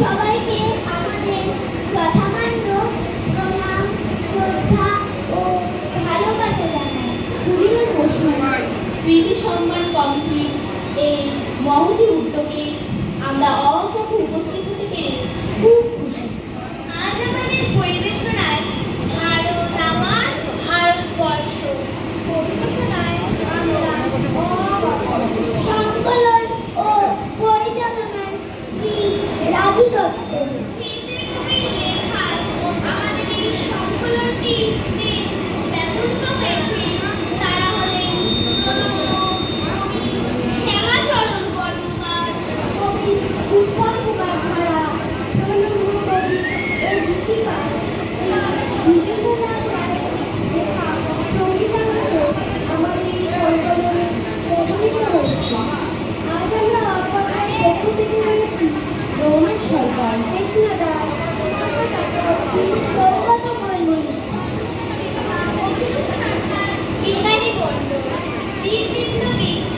সবাইকে আমাদের যথামান্য প্রণাম, শ্রদ্ধা ও ভালোবাসা জানাই। পুরীর মৌসুমার স্মৃতি সম্মান কমিটির এই মহতি উদ্যোগে আমরা অল্প উপস্থিত Thank you.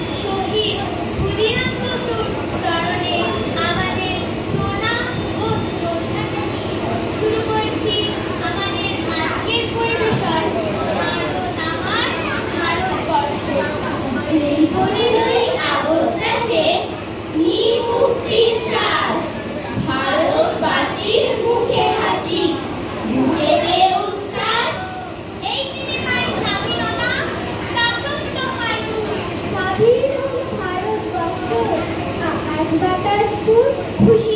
খুশি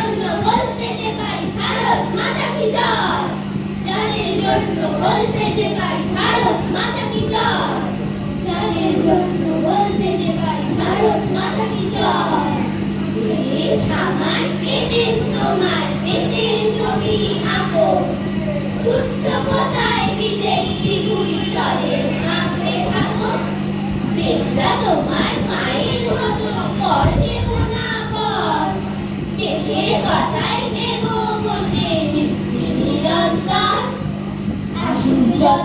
জন্য বলতে যে পারি ভারত মাতা কি জয়? জলের জন্য বলতে যে পারি ভারত মাতা কি জয়? জলের জন্য বলতে যে পারি ভারত মাতা কি জয়? দেশ আমার এদেশ তোমার দেশের ছবি আঁকো। সূর্য কোথায় বিদেশ বিভুই চলে সামনে থাকো দেশটা তোমার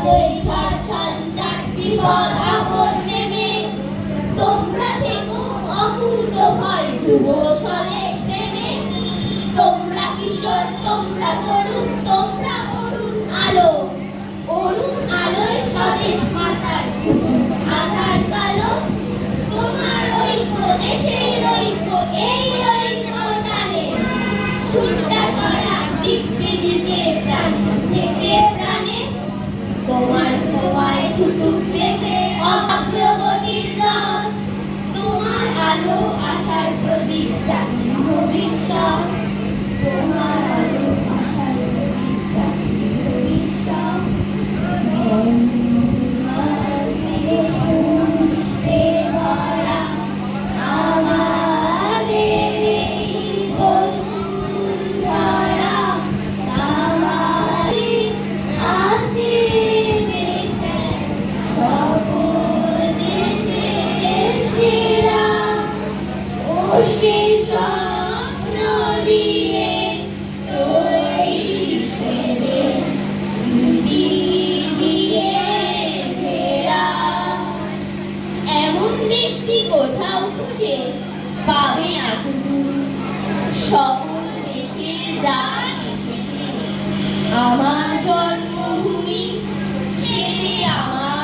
যতই ঝড় ঝঞ্ঝাট বিপদ আপদ নেমে তোমরা থেকো অকুত ভয় ধ্রুব স্বদেশ প্রেমে তোমরা কিশোর তোমরা তরুণ আলো আশার প্রদীপ চাকি ভবিষ্যৎ। তোমার আলো আশার প্রদীপ চাকি ভবিষ্যৎ। দেশটি কোথাও খুঁজে পাবে না সকল দেশের এসেছে আমার জন্মভূমি সে যে আমার